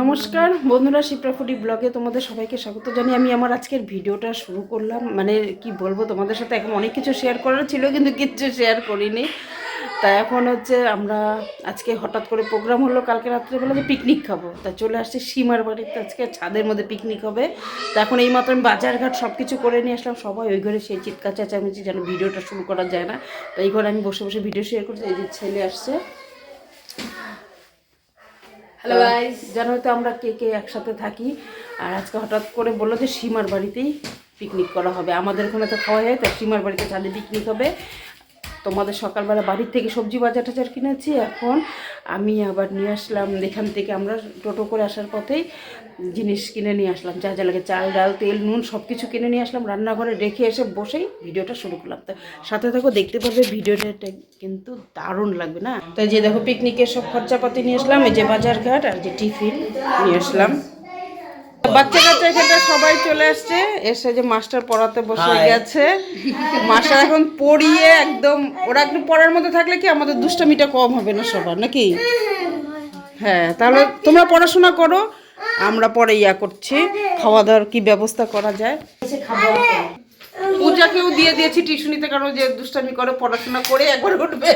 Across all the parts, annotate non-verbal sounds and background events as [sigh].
নমস্কার, বন্ধুরা শিপ্রাফুডি ব্লগে তোমাদের সবাইকে স্বাগত জানি আমি আমার আজকের ভিডিওটা শুরু করলাম। মানে কি বলব, তোমাদের সাথে এখন অনেক কিছু শেয়ার করার ছিল, কিন্তু কিচ্ছু শেয়ার করিনি। তা এখন হচ্ছে আমরা আজকে হঠাৎ করে প্রোগ্রাম হলো, কালকে রাত্রেবেলা যে পিকনিক খাব। তা চলে আসছে সীমার বাড়িতে আজকে ছাদের মধ্যে পিকনিক হবে। তা এখন এই মাত্র আমি বাজারঘাট সব কিছু করে নিয়ে আসলাম। সবাই ওই ঘরে সেই চিৎকার চেঁচামেচি যেন ভিডিওটা শুরু করা যায় না। তো এই ঘরে আমি বসে বসে ভিডিও শেয়ার করছি, এই যে ছেলে আসছে। হ্যালো গাইস জানো তো আমরা কে কে একসাথে থাকি। আর আজকে হঠাৎ করে বলল যে সীমার বাড়িতেই পিকনিক করা হবে। আমাদের ওখানে তো খাওয়া যায় তাই সীমার বাড়িতে ছাদে পিকনিক হবে। তোমাদের সকালবেলা বাড়ির থেকে সবজি বাজার টাজার কিনেছি, এখন আমি আবার নিয়ে আসলাম, এখান থেকে আমরা টোটো করে আসার পথেই জিনিস কিনে নিয়ে আসলাম, যা যা লাগে চাল, ডাল, তেল, নুন সব কিছু কিনে নিয়ে আসলাম, রান্নাঘরে রেখে এসে বসেই ভিডিওটা শুরু করলাম। তো সাথে থাকো, দেখতে পারবে ভিডিওটা কিন্তু দারুণ লাগবে না? তো যে দেখো পিকনিকের সব খরচাপাতি নিয়ে আসলাম, এই যে বাজার ঘাট আর যে টিফিন নিয়ে আসলাম। বাচ্চা কাচ্চা এখানটা সবাই চলে আসছে। এসে যে মাস্টার পড়াতে বসে গেছে। মাস্টার এখন পড়িয়ে একদম ওরা একটু পড়ার মধ্যে থাকলে কি আমাদের দুষ্টামিটা কম হবে না সবার নাকি? হ্যাঁ তাহলে তোমরা পড়াশোনা করো আমরা পরে ইয়া করছি। খাওয়া দাওয়ার কি ব্যবস্থা করা যায়? পূজাকেও দিয়ে দিয়েছি টিউশনিতে কারণ যে দুষ্টামি করে পড়াশোনা করে একবার উঠবে।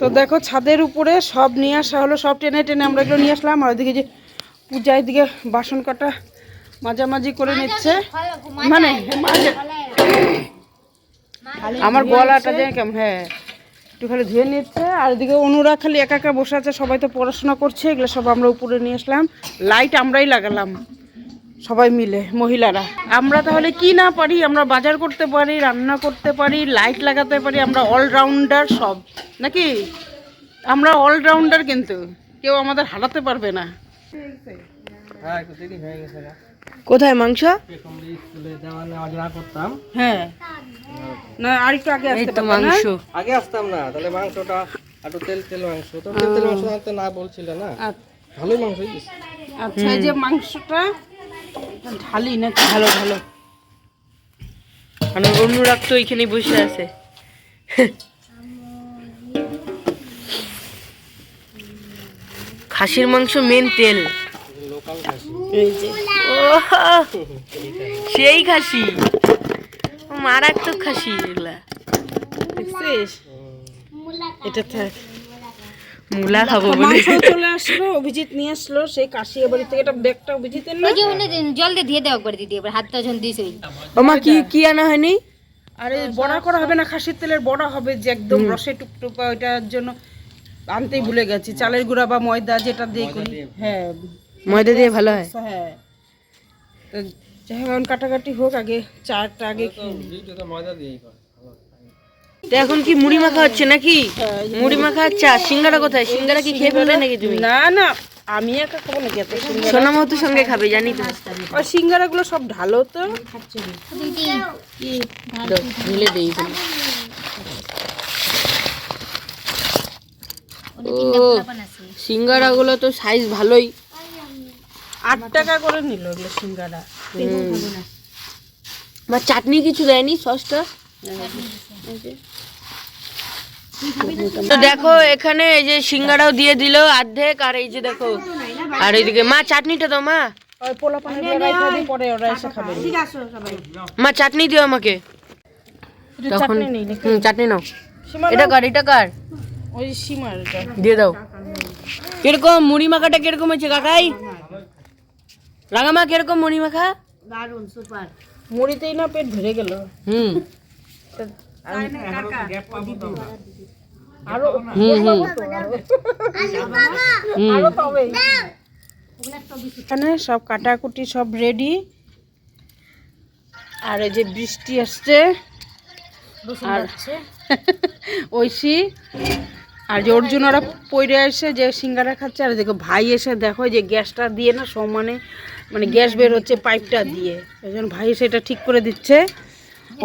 তো দেখো ছাদের উপরে সব নিয়ে আসা হলো সব টেনে টেনে আমরা এগুলো নিয়ে আসলাম আর ওইদিকে যে পূজা এদিকে বাসন কাটা মাঝামাঝি করে নিচ্ছে। মানে মাঝে আমার গলাটা যে কেমন হ্যাঁ একটু খালি ধুয়ে নিচ্ছে। আর এদিকে অনুরা খালি একা একা বসে আছে সবাই তো পড়াশোনা করছে এগুলো সব আমরা উপরে নিয়ে আসলাম। লাইট আমরাই লাগালাম সবাই মিলে মহিলারা। আমরা তাহলে কি না পারি? আমরা বাজার করতে পারি রান্না করতে পারি লাইট লাগাতে পারি আমরা অলরাউন্ডার সব। নাকি? আমরা অলরাউন্ডার কিন্তু কেউ আমাদের হারাতে পারবে না। কোথায় মাংস? হ্যাঁ। না আর একটু আগে আসতে পারবে না? আগে আসতাম না তাহলে মাংসটা একটু তেল তেল মাংস। তো তেল তেল মাংস আনতে না বলছিলে না? আচ্ছা। ভালোই মাংস আচ্ছা এই যে মাংসটা ঢালি না ভালো ভালো। আর অনুরাগ তো এখানে বসে আছে। খাসির মাংস মেন তেল। সেই খাসি। মারাত্মক খাসি এগুলা। দেখছিস? এটা থাক মূলা খাব বলে। মাংস চলে আসলো অভিজিৎ নিয়ে আসলো সেই কাশিয়া বাড়ি থেকে এটা ব্যাগটা অভিজিতের না? ওই যে জল দিয়ে দিয়ে দেওয়া করে দিদি এবার হাতটা যখন দিস ওই। ওমা কি কি আনা হয়নি? আরে বড়া করা হবে না খাসির তেলের বড়া হবে যে একদম রসে টুকটুকা ওইটার জন্য আনতেই ভুলে গেছি। চালের গুঁড়া বা ময়দা যেটা দিয়ে করি। হ্যাঁ। ময়দা দিয়ে ভালো হয়? হ্যাঁ। তো যাই হোক এখন কাটাকাটি হোক আগে চারটা আগে তো তো এখন কি মুড়ি মাখা হচ্ছে নাকি? মুড়ি মাখা হচ্ছে। আর সিঙ্গারা কোথায়? সিঙ্গারা কি খেয়ে ফেললে নাকি তুমি? না না আমি একা খাব নাকি এত সিঙ্গারা? সোনা মতো সঙ্গে খাবে জানি তো। ওই সিঙ্গারা গুলো সব ঢালো তো। ঢেলে দেই এখানে। ও সিঙ্গারা গুলো তো সাইজ ভালোই। আট টাকা করে নিল এগুলো সিঙ্গারা। বা চাটনি কিছু দেয়নি সসটা? তো দেখো এখানে এই যে সিঙ্গারাও দিয়ে দিল অর্ধেক আর এই যে দেখো আর এইদিকে মা চাটনিটা তো মা। ওই পোলা পানি রাখা দিই পরে ওরা এসে খাবে। মা চাটনি দিও আমাকে। তখন চাটনি নাও। এটা কার এটা কার? ওই সীমার এটা দিয়ে দাও। কীরকম মুড়ি মাখাটা কীরকম হয়েছে কাকাই? রাঙামা কীরকম মুড়ি মাখা? মুড়িতেই না পেট ভরে গেল। হুম। আরও হুম হুম। আরও। পাবে। এখানে সব কাটাকুটি সব রেডি আর এই যে বৃষ্টি আসছে। আর [laughs] ঐশী। আর যে অর্জুন ওরা পইরে এসে যে সিঙ্গারা খাচ্ছে আর দেখো ভাই এসে দেখো যে গ্যাসটা দিয়ে না সমানে মানে গ্যাস বের হচ্ছে পাইপটা দিয়ে। জন্য ভাই এসে এটা ঠিক করে দিচ্ছে।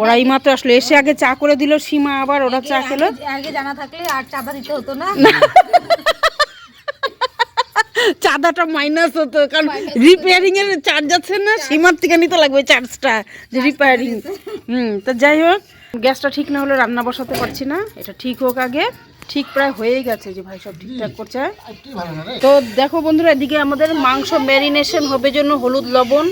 ওরা এই মাত্র আসলো এসে আগে চা করে দিল সীমা আবার ওরা চা খেলো। আগে জানা থাকলে আর চাঁদা দিতে হতো না। চাঁদাটা মাইনাস হতো কারণ রিপেয়ারিং এর চার্জ আছে না সীমার থেকে নিতে লাগবে চার্জটা যে রিপেয়ারিং হুম তো যাই হোক গ্যাসটা ঠিক না হলে রান্না বসাতে পারছি না। এটা ঠিক হোক আগে। ঠিক প্রায় হয়ে গেছে যে ভাই সব ঠিকঠাক করছে তো দেখো বন্ধুরা এদিকে আমাদের মাংস ম্যারিনেশন হবে জন্য হলুদ লবণ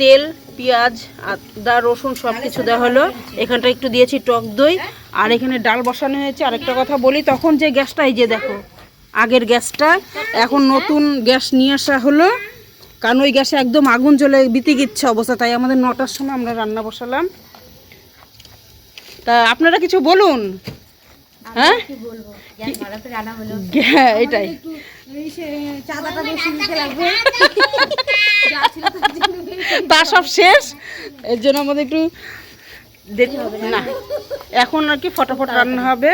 তেল পেঁয়াজ আদা রসুন সব কিছু দেওয়া হলো। এখানটা একটু দিয়েছি টক দই আর এখানে ডাল বসানো হয়েছে। আরেকটা কথা বলি তখন যে গ্যাসটা এই যে দেখো আগের গ্যাসটা এখন নতুন গ্যাস নিয়ে আসা হলো। কারণ ওই গ্যাসে একদম আগুন জ্বলে বিতি গিচ্ছে অবস্থা তাই আমাদের নটার সময় আমরা রান্না বসালাম। তা আপনারা কিছু বলুন? হ্যাঁ? হ্যাঁ এটাই। তা সব শেষ? এর জন্য আমাদের একটু না। এখন আর কি ফটাফট রান্না হবে।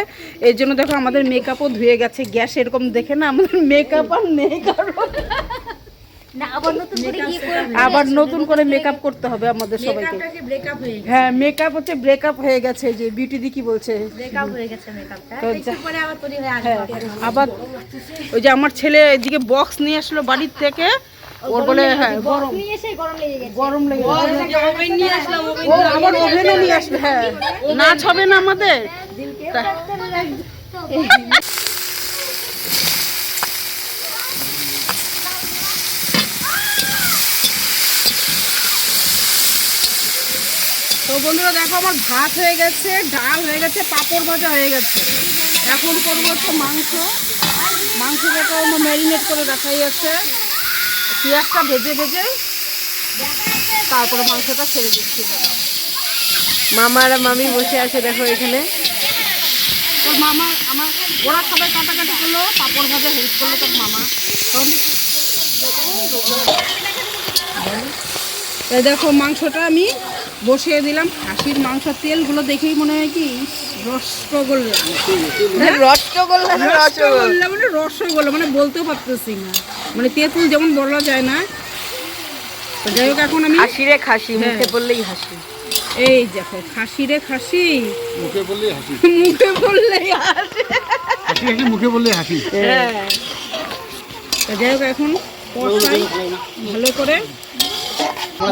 এর জন্য দেখো আমাদের মেকআপও ধুয়ে গেছে। গ্যাস এরকম দেখে না আমাদের মেকআপ আর নেই কারণ আবার নতুন করে গিয়ে করবে আবার নতুন করে মেকআপ করতে হবে আমাদের সবাইকে। হ্যাঁ মেকআপ হচ্ছে ব্রেকআপ হয়ে গেছে যে বিউটি দি কি বলছে? হয়ে গেছে মেকআপটা তো যা- পরে আবার হয়ে হ্যাঁ ওই যে আমার ছেলে এদিকে বক্স নিয়ে আসলো বাড়ির থেকে। ওর বলে হ্যাঁ গরম। গরম লেগে ও ওভেনে নিয়ে আসবে হ্যাঁ। নাচ হবে না আমাদের? তা- বন্ধুরা দেখো আমার ভাত হয়ে গেছে, ডাল হয়ে গেছে, পাঁপড় ভাজা হয়ে গেছে। এখন করব হচ্ছে মাংস। মাংসটাকে আমার ম্যারিনেট করে রাখাই আছে। পেঁয়াজটা ভেজে ভেজে তারপরে মাংসটা ছেড়ে দিচ্ছি। মামা আর মামি বসে আছে দেখো এখানে। তোর মামা, আমার ওরা সবাই কাটাকাটি করল, পাঁপড় ভাজা হেল্প করল তোর মামা। এই দেখো মাংসটা আমি বসিয়ে দিলাম। খাসির মাংস তেলগুলো দেখেই মনে হয় কি? রসগোল্লা। মানে রসগোল্লা মানে বলতেও পারতেছি না। মানে তেঁতুল যেমন বলা যায় না। যাই হোক এখন আমি হাসি রে খাসি মুখে বললেই হাসি। এই দেখো খাসি রে খাসি। মুখে বললেই হাসি। মুখে বললেই হাসি। হাসি হাসি মুখে বললেই হাসি। হ্যাঁ। তো যাই হোক এখন ভালো করে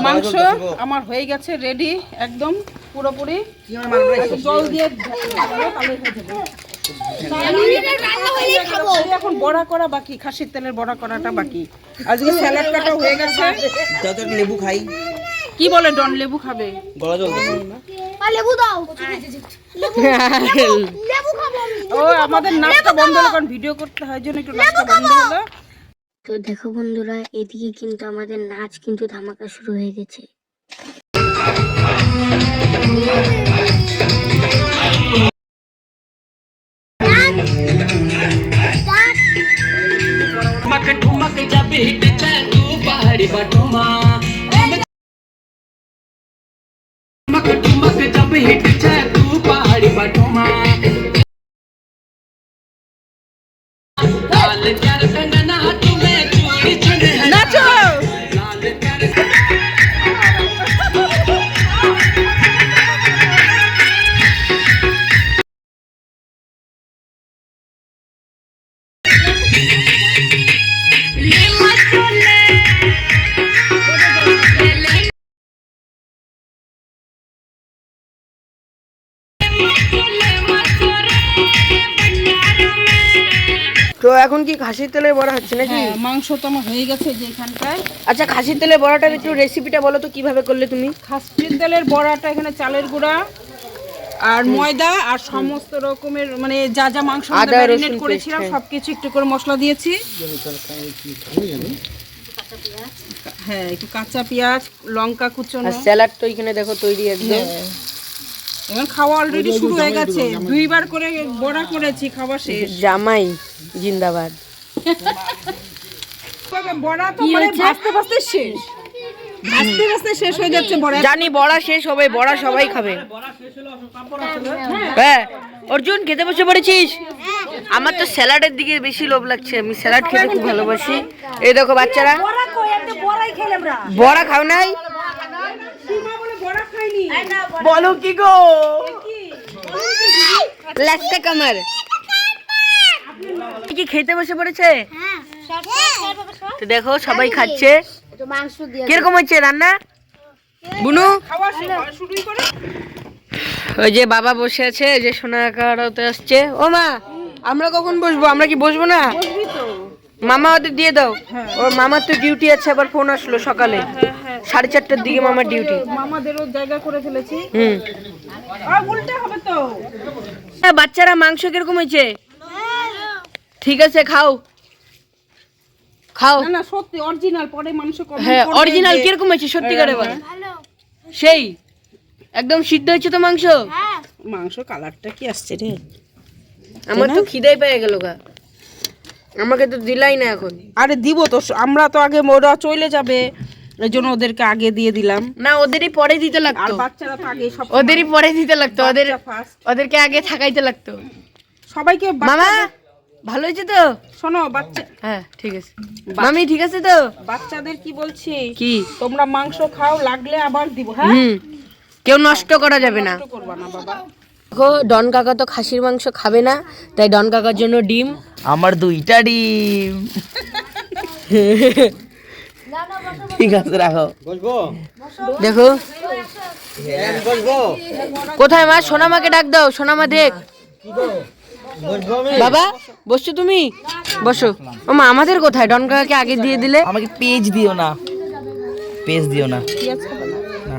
মাংস আমার হয়ে গেছে রেডি একদম পুরোপুরি। জল দিয়ে হয়ে এখন বড়া করা বাকি খাসির তেলের বড়া করাটা বাকি। আজকে স্যালাড কাটা হয়ে গেছে। লেবু খাই। কি বলে ডন লেবু খাবে? গলা জল লেবু দাও। ও আমাদের নাচটা বন্ধ হলো কারণ ভিডিও করতে হয় জন্য একটু নাচটা বন্ধ হলো। তো দেখো বন্ধুরা এদিকে কিন্তু আমাদের নাচ কিন্তু ধামাকা শুরু হয়ে গেছে। নাচো তো এখন কি খাসির তেলের বড়া হচ্ছে নাকি? হ্যাঁ মাংস তো আমার হয়ে গেছে যে এখানটায় আচ্ছা খাসির তেলের বড়াটার একটু রেসিপিটা বলো তো কীভাবে করলে তুমি? খাসির তেলের বড়াটা এখানে চালের গুঁড়া আর ময়দা আর সমস্ত রকমের মানে যা যা মাংস ম্যারিনেট করেছিলাম হ্যাঁ। সবকিছু একটু করে মশলা দিয়েছি। হ্যাঁ একটু কাঁচা পেঁয়াজ লঙ্কা কুচনো। স্যালাড তো এখানে দেখো তৈরি একদম। হ্যাঁ। এখন খাওয়া অলরেডি শুরু হয়ে গেছে। দুইবার করে বড়া করেছি খাওয়া শেষ। জামাই জিন্দাবাদ। [laughs] বড়া তো মানে ভাজতে ভাজতে শেষ। ভাজতে ভাজতে শেষ হয়ে যাচ্ছে বড়া। জানি বড়া শেষ হবে বড়া সবাই খাবে। হ্যাঁ অর্জুন খেতে বসে পড়েছিস? আমার তো স্যালাডের দিকে বেশি লোভ লাগছে। আমি স্যালাড খেতে খুব ভালোবাসি। এই দেখো বাচ্চারা। বড়া খাও নাই? বলো কি গো? লাস্টে কামার। কি খেতে বসে পড়েছে? তো দেখো সবাই খাচ্ছে। কীরকম হচ্ছে রান্না? বুনু? খাওয়া শুরু- শুরুই করে। ওই যে বাবা বসে আছে যে সোনা কাটাতে আসছে। ও মা আমরা কখন বসবো? আমরা কি বসবো না? মামা ওদের দিয়ে দাও। ওর মামার তো ডিউটি আছে আবার ফোন আসলো সকালে। সাড়ে চারটার দিকে মামার ডিউটি মামাদেরও জায়গা করে ফেলেছি। হুম। উল্টে হবে তো। হ্যাঁ, বাচ্চারা মাংস কীরকম হয়েছে? ঠিক আছে খাও। খাও। না না সত্যি অরিজিনাল পরে মাংস হ্যাঁ অরিজিনাল কীরকম হয়েছে সত্যিকারে বল। সেই একদম সিদ্ধ হয়েছে তো মাংস? মাংস কালারটা কি আসছে রে? আমার তো খিদাই পেয়ে গেল গা। আমাকে তো দিলাই না এখন। আরে দিব তো আমরা তো আগে ওরা চলে যাবে এই জন্য ওদেরকে আগে দিয়ে দিলাম। না ওদেরই পরে দিতে লাগতো। আর বাচ্চারা তো আগে সব ওদেরই পরে দিতে লাগতো ওদের ওদেরকে আগে থাকাইতে লাগতো। সবাইকে মামা ভালো হয়েছে তো? শোনো বাচ্চা হ্যাঁ ঠিক আছে। মামি ঠিক আছে তো? বাচ্চাদের কি বলছি? কি? তোমরা মাংস খাও লাগলে আবার দিব হ্যাঁ? কেউ নষ্ট করা যাবে না। নষ্ট করবা না বাবা। দেখো ডন কাকা তো খাসির মাংস খাবে না তাই ডন কাকার জন্য ডিম আমার দুইটা ডিম। ঠিক আছে রাখো। দেখো। কোথায় মা? সোনামাকে ডাক দাও সোনামা দেখ। বাবা বসছো তুমি? বসো। ও মা আমাদের কোথায়? ডন কাকাকে আগে দিয়ে দিলে? আমাকে পেজ দিও না। পেজ দিও না। না।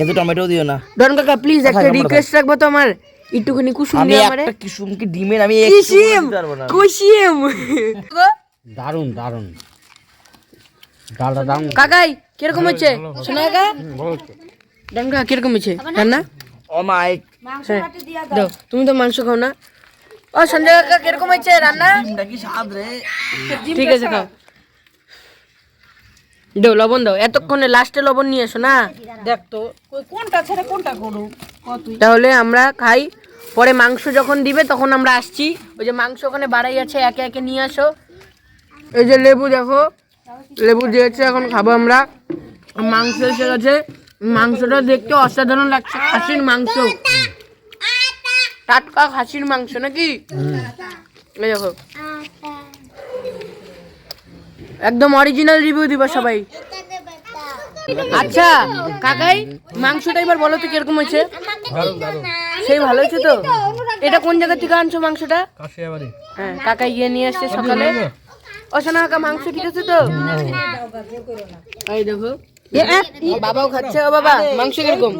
এত টমেটো দিও না। ডন কাকা প্লিজ একটা রিকোয়েস্ট রাখব তো আমার একটুখানি কুসুম আমি দিয়ে আমারে। একটা কিসুমকে ডিমের আমি একটু কিসিম কুসিম। দারুণ দারুণ ডালটা দারুণ কাকাই কীরকম হচ্ছে? শোনা কাকা। কীরকম হচ্ছে? রান্না? ও মাই। হ্যাঁ। দাও। তুমি তো মাংস খাও না। ও সঞ্জয় কাকা কীরকম হয়েছে রান্না? কি স্বাদ রে। ঠিক আছে খাও। দাও লবণ দাও। এতক্ষণে লাস্টে লবণ নিয়ে এসো না? দেখ তো। কোনটা ছেড়ে কোনটা করু? তাহলে আমরা খাই। পরে মাংস যখন দিবে, তখন আমরা আসছি। ওই যে মাংস ওখানে বাড়াই আছে, একে একে নিয়ে আসো। এই যে লেবু দেখো, লেবু দিয়েছে, এখন খাব আমরা। মাংস এসে গেছে। মাংসটা দেখতে অসাধারণ লাগছে, খাসির মাংস। টাটকা খাসির মাংস নাকি? এই দেখো। একদম অরিজিনাল রিভিউ দিবা সবাই। আচ্ছা কাকাই মাংসটা এবার বলো তো কীরকম হয়েছে? সেই ভালো হয়েছে তো? এটা কোন জায়গা থেকে আনছো মাংসটা? কাশিয়াবাড়ি। হ্যাঁ কাকা গিয়ে নিয়ে আসছে সকালে। ও সোনা কাকা মাংস ঠিক আছে তো? এই দেখো। বাবাও খাচ্ছে। ও বাবা মাংস কীরকম?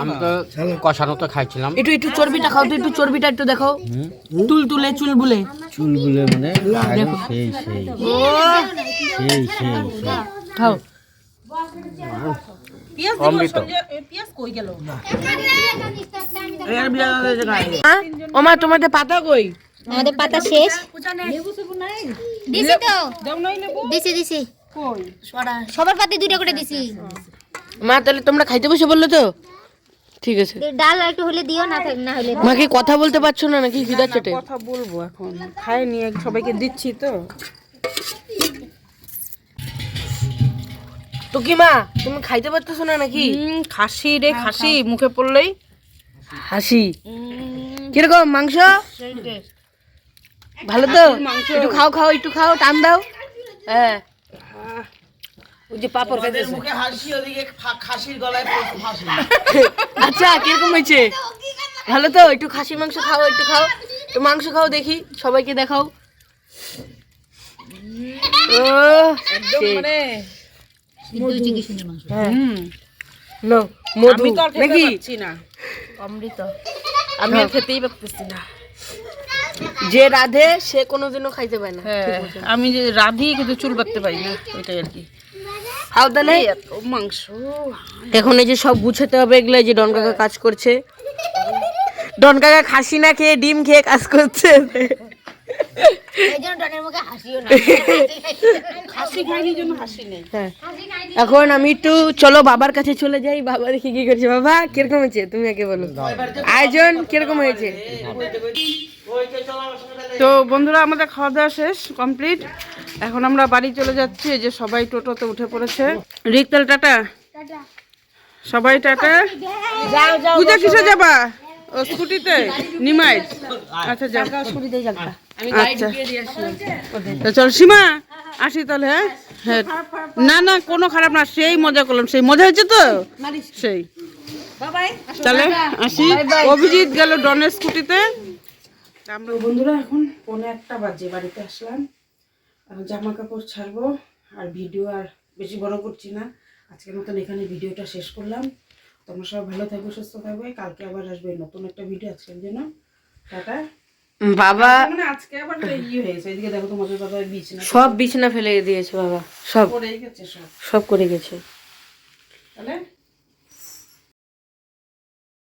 আমি তো কষানো তো খাইছিলাম। একটু একটু চর্বিটা খাও তো একটু চর্বিটা একটু দেখো তুল তুলে চুল বুলে। মানে সেই সেই। সেই সেই সেই। খাও। হ্যাঁ? ও মা তোমাদের পাতা কই? আমাদের পাতা শেষ। দিছি তো। দাও নাই নেব দিছি দিছি। সবার পাতে দুইটা করে দিছি। মা তাহলে তোমরা খাইতে বসে বলল তো? ঠিক আছে। ডাল আর একটু হলে দিও না থাক- না হলে মা কি কথা বলতে পারছ না নাকি? খিদা চটে কথা বলব এখন। খাই নিয়ে সবাইকে দিচ্ছি তো। তো কি মা তুমি খাইতে পারতেছো না নাকি? হুম, খাসি রে খাসি মুখে পড়লেই হাসি। কীরকম মাংস? ভালো তো? একটু খাও খাও একটু খাও টান দাও। হ্যাঁ। ওই যে পাপড় খাইতেছে মুখে হাসি ওদিকে খাসির গলায় ফাঁসি [laughs] আচ্ছা কীরকম হয়েছে? ভালো তো? একটু খাসি মাংস খাও একটু খাও। তো মাংস খাও দেখি সবাইকে দেখাও। ও। মানে হ্যাঁ মধু। আমি তো আর খেতে নাকি অমৃত। আমি আর খেতেই পারতেছি না। যে রাধে সে কোনোদিনও খাইতে পায় না। হ্যাঁ আমি যে রাধি কিন্তু চুল বাঁধতে পারি না ওইটাই আর কি। খাও তাহলে মাংস। এখন এই যে সব গুছাতে হবে এগুলো যে ডন কাকা কাজ করছে। ডন কাকা খাসি না খেয়ে ডিম খেয়ে কাজ করছে। এই জন্য ডনের মুখে হাসিও না। হাসি খাইনি জন্য হাসি নেই। হ্যাঁ। এখন আমি একটু চলো বাবার কাছে চলে যাই। বাবা দেখি কি করছে। বাবা কীরকম হয়েছে? তুমি আগে বলো। আয়োজন কীরকম হয়েছে? তো বন্ধুরা আমাদের খাওয়া দাওয়া শেষ কমপ্লিট এখন আমরা বাড়ি চলে যাচ্ছি। যে সবাই টোটোতে উঠে পড়েছে। রিকতাল টাটা? সবাই টাটা? পূজা কিসে যাবা? ও স্কুটিতে? নিমাইট আচ্ছা যাও। আচ্ছা। চল সীমা আসি তাহলে হ্যাঁ? হ্যাঁ। না না কোনো খারাপ না সেই মজা করলাম সেই মজা হয়েছে তো? সেই। তাহলে আসি। অভিজিৎ গেল ডনের স্কুটিতে। আমরা বন্ধুরা এখন পৌনে একটা বাজে বাড়িতে আসলাম। জামা কাপড় ছাড়বো আর ভিডিও আর বেশি বড় করছি না। আজকের মতন এখানে ভিডিওটা শেষ করলাম। তোমরা সবাই ভালো থাকবে সুস্থ থাকবে। কালকে আবার আসবে নতুন একটা ভিডিও আজকের জন্য। টাটা। বাবা আজকে আবার ইয়ে হয়েছে এদিকে দেখো তোমাদের দাদা বিছনা সব বিছানা ফেলে দিয়েছে বাবা সব। করে গেছে সব। সব করে গেছে। তাহলে?